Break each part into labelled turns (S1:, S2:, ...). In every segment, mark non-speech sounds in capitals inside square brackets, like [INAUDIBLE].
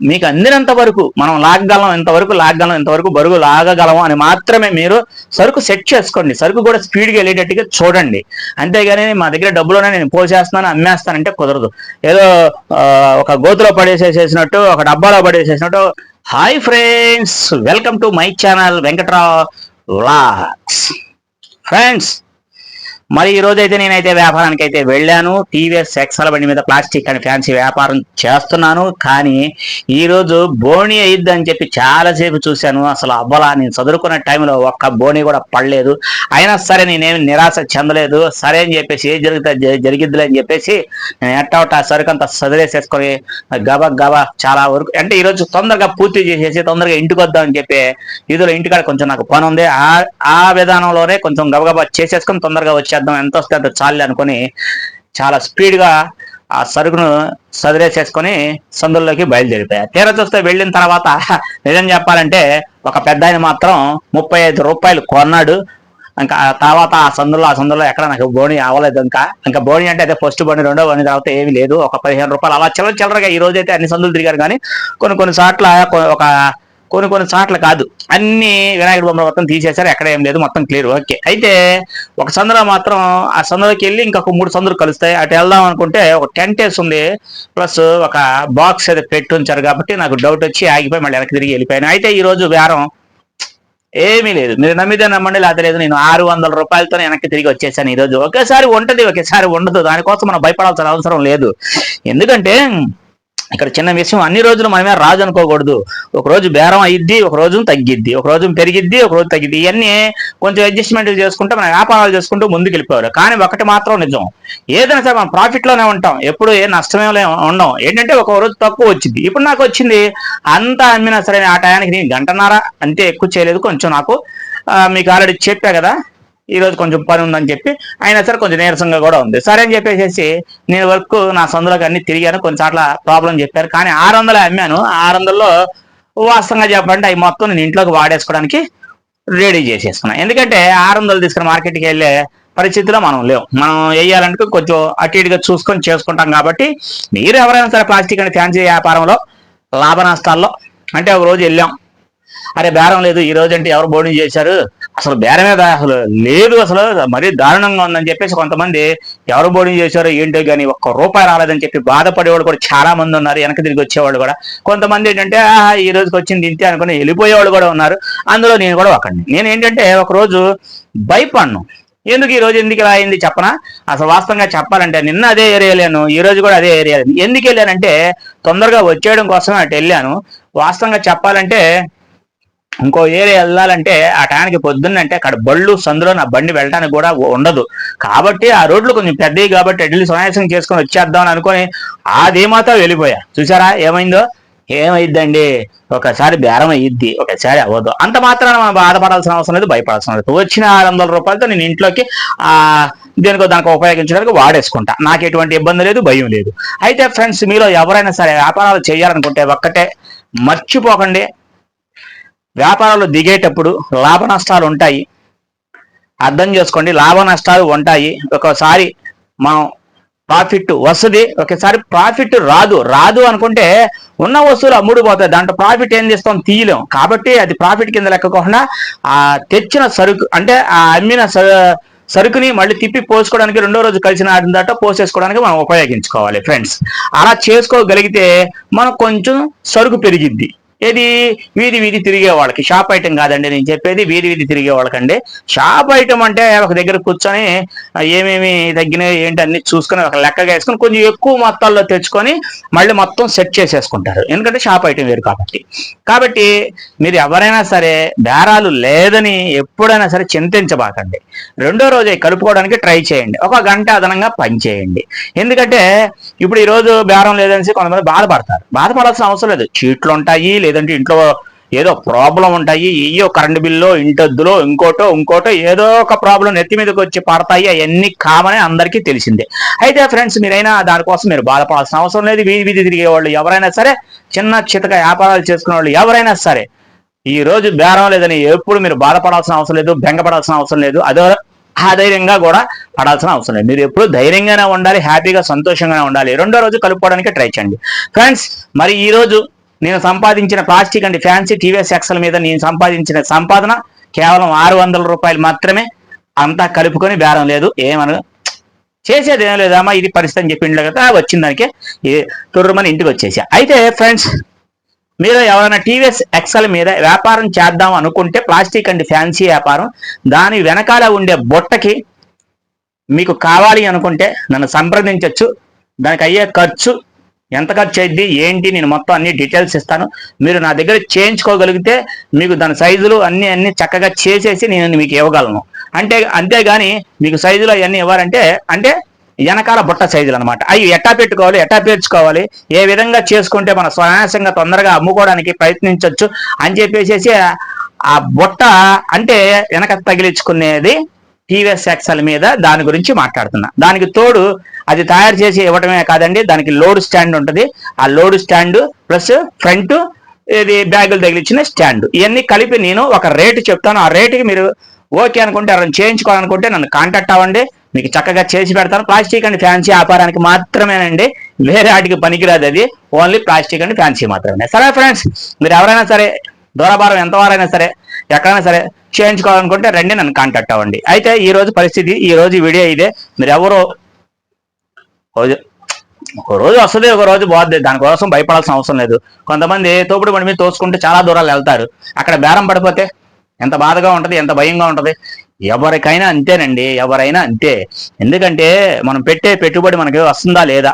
S1: మీకు అందినంత వరకు మనం లాగగలం ఇంతవరకు లాగగలం ఇంతవరకు బరువు లాగగలం అని మాత్రమే మీరు సరుకు సెట్ చేసుకోండి. సరుకు కూడా స్పీడ్గా వెళ్ళేటట్టుగా చూడండి. అంతేగాని మా దగ్గర డబ్బులోనే నేను పోసేస్తున్నాను అమ్మేస్తానంటే కుదరదు. ఏదో ఒక గోతులో పడేసేసేసినట్టు ఒక డబ్బాలో పడేసేసినట్టు hi friends welcome to my channel Venkatrao vlogs friends మరి ఈ రోజు అయితే నేనైతే వ్యాపారానికి అయితే వెళ్ళాను. టీవీఎస్ ఎక్సల్ బండి మీద ప్లాస్టిక్ అని ఫ్యాన్సీ వ్యాపారం చేస్తున్నాను. కానీ ఈ రోజు బోణి అయ్యిద్ది అని చెప్పి చాలాసేపు చూశాను. అసలు అవ్వలా నేను చదువుకున్న టైంలో ఒక్క బోణి కూడా పడలేదు. అయినా సరే నేనేమి నిరాశ చెందలేదు. సరే అని చెప్పేసి ఏం జరుగుతుంది జరిగిద్దిలే అని చెప్పేసి నేను ఎట్టవట ఆ సరుకు అంతా సదిలేసేసుకొని గబా గబా చాలా వరకు అంటే ఈ రోజు తొందరగా పూర్తి చేసేసి తొందరగా ఇంటికి వద్దామని చెప్పి ఇదిలో ఇంటికాడ కొంచెం నాకు పని ఉంది ఆ ఆ విధానంలోనే కొంచెం గబగబా చేసేసుకొని తొందరగా వచ్చాను. వచ్చేద్దాం ఎంత వస్తే అంత చాలు అనుకొని చాలా స్పీడ్గా ఆ సరుకును సదిరేసేసుకొని సందుల్లోకి బయలుదేరిపోయారు తీరా చూస్తే వెళ్ళిన తర్వాత [LAUGHS] నిజం చెప్పాలంటే ఒక పెద్ద ఆయన మాత్రం ముప్పై ఐదు రూపాయలు కొన్నాడు. ఇంకా ఆ తర్వాత ఆ సందులో ఆ సందులో ఎక్కడ నాకు బోని అవ్వలేదు ఇంకా. ఇంకా బోని అంటే అదే ఫస్ట్ బోని రెండో బోని తర్వాత ఏమీ లేదు. ఒక పదిహేను రూపాయలు అలా చిల్లర చిల్లరగా ఈ రోజైతే అన్ని సందులు తిరిగారు. కానీ కొన్ని కొన్ని సార్లు ఒక కొన్ని కొన్ని సార్లు కాదు. అన్ని వినాయకుడి బొమ్మలు మొత్తం తీసేశారు. ఎక్కడ ఏం లేదు. మొత్తం క్లియర్ ఓకే అయితే ఒక సందులో మాత్రం ఆ సందులోకి వెళ్ళి ఇంకొక మూడు సందులు కలుస్తాయి. అటు వెళ్దాం అనుకుంటే ఒక టెంట్ వేసి ఉంది. ప్లస్ ఒక బాక్స్ ఏదో పెట్టి ఉంచారు కాబట్టి నాకు డౌట్ వచ్చి ఆగిపోయి మళ్ళీ వెనక్కి తిరిగి వెళ్ళిపోయాను. అయితే ఈ రోజు బేరం ఏమీ లేదు. మీరు నమ్మితే నమ్మండి లేదా లేదు. నేను ఆరు వందల రూపాయలతో వెనక్కి తిరిగి వచ్చేసాను ఈ రోజు. ఒకేసారి ఉంటది ఒకేసారి ఉండదు. దానికోసం మనం భయపడాల్సిన అవసరం లేదు. ఎందుకంటే ఇక్కడ చిన్న విషయం అన్ని రోజులు మనమే రాజు అనుకోకూడదు. ఒక రోజు బేరం అయ్యిద్ది ఒక రోజు తగ్గిద్ది. ఒక రోజు పెరిగిద్ది ఒక రోజు తగ్గిద్ది. ఇవన్నీ కొంచెం అడ్జస్ట్మెంట్ చేసుకుంటే మన వ్యాపారాలు చేసుకుంటూ ముందుకు వెళ్ళిపోవాలి కానీ ఒకటి మాత్రం నిజం. ఏదైనా సరే మనం ప్రాఫిట్లోనే ఉంటాం. ఎప్పుడు ఏ నష్టమే ఉండం ఏంటంటే ఒక రోజు తక్కువ వచ్చింది ఇప్పుడు నాకు వచ్చింది అంతా అమ్మినా సరే ఆ టయానికి నేను గంటన్నర అంతే ఎక్కువ చేయలేదు. కొంచెం నాకు మీకు ఆల్రెడీ చెప్పా కదా. ఈరోజు కొంచెం పని ఉందని చెప్పి అయినా సరే కొంచెం నీరసంగా కూడా ఉంది. సరే అని చెప్పేసి నేను వర్క్ నా సందులోకి అన్ని తిరిగాను కొంచెం అట్లా ప్రాబ్లం చెప్పారు. కానీ ఆరు వందలు అమ్మాను. ఆరు వందల్లో వాస్తవంగా చెప్పండి అవి మొత్తం నేను ఇంట్లోకి వాడేసుకోవడానికి రెడీ చేసేసుకున్నాను ఎందుకంటే ఆరు వందలు తీసుకుని మార్కెట్కి వెళ్ళే పరిస్థితిలో మనం లేవు. మనం వేయాలంటే కొంచెం అటు ఇటుగా చూసుకొని చేసుకుంటాం కాబట్టి మీరు ఎవరైనా సరే ప్లాస్టిక్ అండ్ ఫ్యాన్సీ వ్యాపారంలో లాభ నష్టాల్లో అంటే ఒక రోజు వెళ్ళాం. అరే బేరం లేదు ఈ రోజు అంటే ఎవరు బోర్డింగ్ చేశారు? అసలు బేరమే అసలు లేదు అసలు మరీ దారుణంగా ఉందని చెప్పేసి కొంతమంది ఎవరు బోర్డింగ్ చేశారో ఏంటో కానీ ఒక్క రూపాయి రాలేదని చెప్పి బాధపడేవాళ్ళు కూడా చాలా మంది ఉన్నారు వెనక తిరిగి వచ్చేవాళ్ళు కూడా. కొంతమంది ఏంటంటే "ఆహా, ఈ రోజుకి వచ్చింది ఇంతే అనుకుని వెళ్ళిపోయేవాళ్ళు కూడా ఉన్నారు. అందులో నేను కూడా ఒకడిని. నేను ఏంటంటే ఒక రోజు భయపడ్ను ఎందుకు ఈ రోజు ఎందుకు ఇలా అయింది చెప్పనా? అసలు వాస్తవంగా చెప్పాలంటే నిన్న అదే ఏరియా లేను ఈ రోజు కూడా అదే ఏరియా. ఎందుకు వెళ్ళానంటే తొందరగా వచ్చేయడం కోసమే అటు వెళ్ళాను. వాస్తవంగా చెప్పాలంటే ఇంకో ఏరియా వెళ్ళాలంటే ఆ టయానికి పొద్దున్నంటే అక్కడ బళ్ళు సందులో నా బండి వెళ్ళడానికి కూడా ఉండదు. కాబట్టి ఆ రోడ్లు కొంచెం పెద్దవి కాబట్టి అడ్లీ సునాయాసం చేసుకొని వచ్చేద్దాం అని అనుకొని అదేమాతో వెళ్ళిపోయా. చూసారా? ఏమైందో? ఏమైద్దండి? ఒకసారి బేరం అయ్యిద్ది ఒకసారి అవ్వదు. అంత మాత్రాన మనం బాధపడాల్సిన అవసరం లేదు భయపడాల్సిన అవసరం లేదు. వచ్చిన ఆరు వందల రూపాయలతో నేను ఇంట్లోకి ఆ దేనికో దానికి ఉపయోగించడానికి వాడేసుకుంటా. నాకు ఎటువంటి ఇబ్బంది లేదు భయం లేదు. అయితే ఫ్రెండ్స్ మీలో ఎవరైనా సరే వ్యాపారాలు చేయాలనుకుంటే ఒక్కటే మర్చిపోకండి. వ్యాపారాలు దిగేటప్పుడు లాభ నష్టాలు ఉంటాయి. అర్థం చేసుకోండి లాభ నష్టాలు ఉంటాయి. ఒకసారి మనం ప్రాఫిట్ వస్తుంది ఒకసారి ప్రాఫిట్ రాదు. రాదు అనుకుంటే ఉన్న వస్తువులు అమ్ముడు పోతాయి దాంట్లో ప్రాఫిట్ ఏం చేస్తాం? తీయలేం. కాబట్టి అది ప్రాఫిట్ కింద లెక్కకుండా ఆ తెచ్చిన సరుకు అంటే ఆ అమ్మిన స- సరుకుని మళ్ళీ తిప్పి పోసుకోవడానికి రెండో రోజు కలిసిన దాట పోసేసుకోవడానికి మనం ఉపయోగించుకోవాలి ఫ్రెండ్స్. అలా చేసుకోగలిగితే మనకు కొంచెం సరుకు పెరిగిద్ది. ఏది? వీధి వీధి తిరిగే వాళ్ళకి. షాప్ ఐటెం కాదండి నేను చెప్పేది వీధి వీధి తిరిగే వాళ్ళకండి. షాప్ ఐటెం అంటే ఒక దగ్గర కూర్చొని ఏమేమి తగ్గినాయి ఏంటి అన్ని చూసుకొని ఒక లెక్కగా వేసుకొని కొంచెం ఎక్కువ మొత్తాల్లో తెచ్చుకొని మళ్ళీ మొత్తం సెట్ చేసేసుకుంటారు. ఎందుకంటే షాప్ ఐటెం వేరు కాబట్టి. కాబట్టి మీరు ఎవరైనా సరే బేరాలు లేదని ఎప్పుడైనా సరే చింతించబాకండి. రెండో రోజు కలుపుకోవడానికి ట్రై చేయండి. ఒక గంట అదనంగా పని చేయండి. ఎందుకంటే ఇప్పుడు ఈరోజు బేరం లేదనేసి కొంతమంది బాధపడతారు. బాధపడాల్సిన అవసరం లేదు. చీట్లు ఉంటాయి లేదంటే ఇంట్లో ఏదో ప్రాబ్లం ఉంటాయి ఏయో కరెంట్ బిల్లో ఇంటద్దులో ఇంకోటో ఇంకోటో ఏదో ఒక ప్రాబ్లం నెత్తి మీదకి వచ్చి పడతాయి అవన్నీ కామని అందరికీ తెలిసిందే. అయితే ఫ్రెండ్స్ మీరైనా దానికోసం మీరు బాధపడాల్సిన అవసరం లేదు. వీధి వీధి తిరిగే వాళ్ళు ఎవరైనా సరే చిన్న చితక వ్యాపారాలు చేసుకునే వాళ్ళు ఎవరైనా సరే ఈ రోజు బేరం లేదని ఎప్పుడు మీరు బాధపడాల్సిన అవసరం లేదు బెంగపడాల్సిన అవసరం లేదు. అదో అధైర్యంగా కూడా పడాల్సిన అవసరం లేదు. మీరు ఎప్పుడు ధైర్యంగానే ఉండాలి హ్యాపీగా సంతోషంగానే ఉండాలి. రెండో రోజు కలుపుకోవడానికి ట్రై చేయండి. ఫ్రెండ్స్ మరి ఈ రోజు నేను సంపాదించిన plastic and fancy TVS XL మీద నేను సంపాదించిన సంపాదన కేవలం ఆరు వందల రూపాయలు మాత్రమే అంతా కలుపుకొని బేరం లేదు. ఏమనగా చేసేది ఏం లేదమ్మా ఇది పరిస్థితి అని చెప్పిండు కదా వచ్చిన దానికి తుర్రమని ఇంటికి వచ్చేసా. అయితే ఫ్రెండ్స్ మీరు ఎవరైనా టీవీఎస్ ఎక్సెల్ మీద వ్యాపారం చేద్దాం అనుకుంటే ప్లాస్టిక్ అండ్ ఫ్యాన్సీ వ్యాపారం దాని వెనకాల ఉండే బుట్టకి మీకు కావాలి అనుకుంటే నన్ను సంప్రదించవచ్చు దానికి అయ్యే ఖర్చు ఎంత ఖర్చు అయింది ఏంటి నేను మొత్తం అన్ని డీటెయిల్స్ ఇస్తాను. మీరు నా దగ్గర చేయించుకోగలిగితే మీకు దాని సైజులు అన్ని అన్ని చక్కగా చేసేసి నేను మీకు ఇవ్వగలను. అంటే అంతేగాని మీకు సైజులు అవన్నీ ఇవ్వాలంటే అంటే వెనకాల బుట్ట సైజులు అనమాట అవి ఎట్టా పెట్టుకోవాలి ఎట్టా పేర్చుకోవాలి ఏ విధంగా చేసుకుంటే మన స్వయాసంగా తొందరగా అమ్ముకోవడానికి ప్రయత్నించవచ్చు అని చెప్పేసి ఆ బుట్ట అంటే వెనక తగిలించుకునేది టీవీఎస్ ఎక్సెల్ మీద దాని గురించి మాట్లాడుతున్నా. దానికి తోడు అది తయారు చేసి ఇవ్వటమే కాదండి దానికి లోడ్ స్టాండ్ ఉంటుంది. ఆ లోడ్ స్టాండ్ ప్లస్ ఫ్రంట్ ఇది బ్యాగులు తగిలిచ్చిన స్టాండ్. ఇవన్నీ కలిపి నేను ఒక రేటు చెప్తాను. ఆ రేటుకి మీరు ఓకే అనుకుంటే ఎవరైనా చేయించుకోవాలనుకుంటే నన్ను కాంటాక్ట్ అవ్వండి. మీకు చక్కగా చేసి పెడతాను. ప్లాస్టిక్ అండ్ ఫ్యాన్సీ వ్యాపారానికి మాత్రమేనండి. వేరే వాటికి పనికిరాదు అది. ఓన్లీ ప్లాస్టిక్ అండ్ ఫ్యాన్సీ మాత్రమే. సరే ఫ్రెండ్స్ మీరు ఎవరైనా సరే దూరభారం ఎంతవారైనా సరే ఎక్కడైనా సరే చేయించుకోవాలనుకుంటే రండి నన్ను కాంటాక్ట్ అవ్వండి. అయితే ఈ రోజు పరిస్థితి ఈ రోజు వీడియో ఇదే. మీరు ఎవరో ఒక రోజు వస్తుంది ఒక రోజు పోద్ది దానికోసం భయపడాల్సిన అవసరం లేదు. కొంతమంది తోపుడు బండి మీద తోసుకుంటే చాలా దూరాలు వెళ్తారు. అక్కడ బేరం పడిపోతే ఎంత బాధగా ఉంటుంది ఎంత భయంగా ఉంటుంది? ఎవరికైనా అంతేనండి ఎవరైనా అంతే. ఎందుకంటే మనం పెట్టే పెట్టుబడి మనకి వస్తుందా లేదా?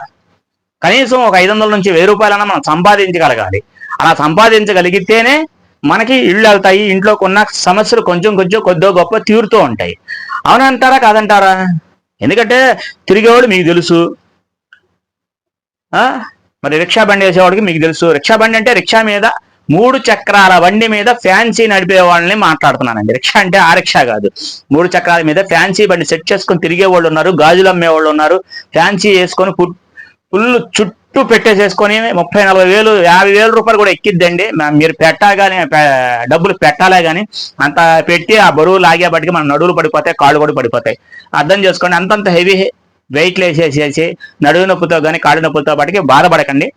S1: కనీసం ఒక ఐదు వందల నుంచి వెయ్యి రూపాయలన్నా మనం సంపాదించగలగాలి. అలా సంపాదించగలిగితేనే మనకి ఇళ్ళు వెళ్తాయి ఇంట్లో కొన్న సమస్యలు కొంచెం కొంచెం కొద్దో గొప్ప తీరుతూ ఉంటాయి. అవునంటారా కాదంటారా? ఎందుకంటే తిరిగేవాడు మీకు తెలుసు. మరి రిక్షా బండి వేసేవాడికి మీకు తెలుసు. రిక్షా బండి అంటే రిక్షా మీద మూడు చక్రాల బండి మీద ఫ్యాన్సీ నడిపే వాళ్ళని మాట్లాడుతున్నానండి. రిక్షా అంటే ఆ రిక్షా కాదు. మూడు చక్రాల మీద ఫ్యాన్సీ బండి సెట్ చేసుకొని తిరిగే వాళ్ళు ఉన్నారు గాజులు అమ్మే వాళ్ళు ఉన్నారు. ఫ్యాన్సీ వేసుకొని ఫుల్ చుట్టూ పెట్టేసేసుకొని ముప్పై నలభై వేలు యాభై వేల రూపాయలు కూడా ఎక్కిద్దండి. మీరు పెట్టగానే డబ్బులు పెట్టాలే కానీ అంత పెట్టి ఆ బరువు లాగే బట్టి మన నడువులు పడిపోతాయి కాళ్ళు కూడా పడిపోతాయి. అర్థం చేసుకోండి అంతంత హెవీ వెయిట్లు వేసేసేసి నడువు నొప్పితో కానీ కాళ్ళు నొప్పులతో పాటికి బాధపడకండి.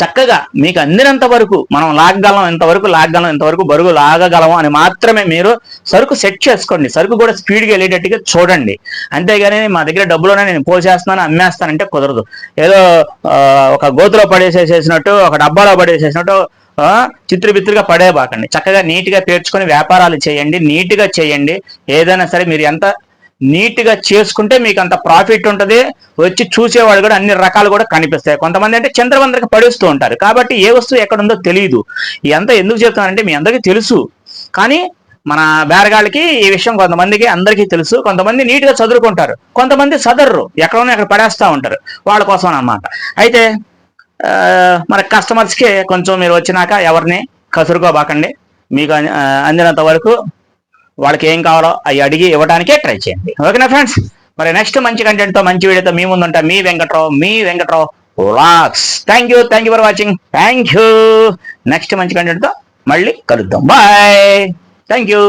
S1: చక్కగా మీకు అందినంత వరకు మనం లాగగలం ఎంతవరకు లాగగలం ఎంతవరకు బరువు లాగగలం అని మాత్రమే మీరు సరుకు సెట్ చేసుకోండి. సరుకు కూడా స్పీడ్గా వెళ్ళేటట్టుగా చూడండి. అంతేగాని మా దగ్గర డబ్బులోనే నేను పోసేస్తున్నాను అమ్మేస్తానంటే కుదరదు. ఏదో ఒక గోతులో పడేసేసేసినట్టు ఒక డబ్బాలో పడేసేసినట్టు చిత్రబిత్రుగా పడేబాకండి చక్కగా నీట్గా పేర్చుకొని వ్యాపారాలు చేయండి నీట్గా చేయండి. ఏదైనా సరే మీరు ఎంత నీట్గా చేసుకుంటే మీకు అంత ప్రాఫిట్ ఉంటుంది. వచ్చి చూసేవాళ్ళు కూడా అన్ని రకాలు కూడా కనిపిస్తాయి. కొంతమంది అంటే చంద్రవందరికి పడుస్తూ ఉంటారు. కాబట్టి ఏ వస్తువు ఎక్కడ ఉందో తెలియదు ఎంత ఎందుకు చెప్తానంటే మీ అందరికీ తెలుసు. కానీ మన బేరగాళ్ళకి ఈ విషయం కొంతమందికి అందరికీ తెలుసు. కొంతమంది నీట్గా చదువుకుంటారు. కొంతమంది చదరరు ఎక్కడోనే అక్కడ పడేస్తూ ఉంటారు. వాళ్ళ కోసం అనమాట అయితే మన కస్టమర్స్కి కొంచెం మీరు వచ్చినాక ఎవరిని కసురుకోబాకండి. మీకు అందినంత వరకు వాళ్ళకి ఏం కావాలో అవి అడిగి ఇవ్వడానికే ట్రై చేయండి. ఓకేనా ఫ్రెండ్స్? మరి నెక్స్ట్ మంచి కంటెంట్తో మంచి వీడియోతో మీ ముందుంటా మీ వెంకట్రావు మీ Venkatrao rocks thank you thank you for watching thank you next మంచి కంటెంట్తో మళ్ళీ కలుద్దాం. Bye thank you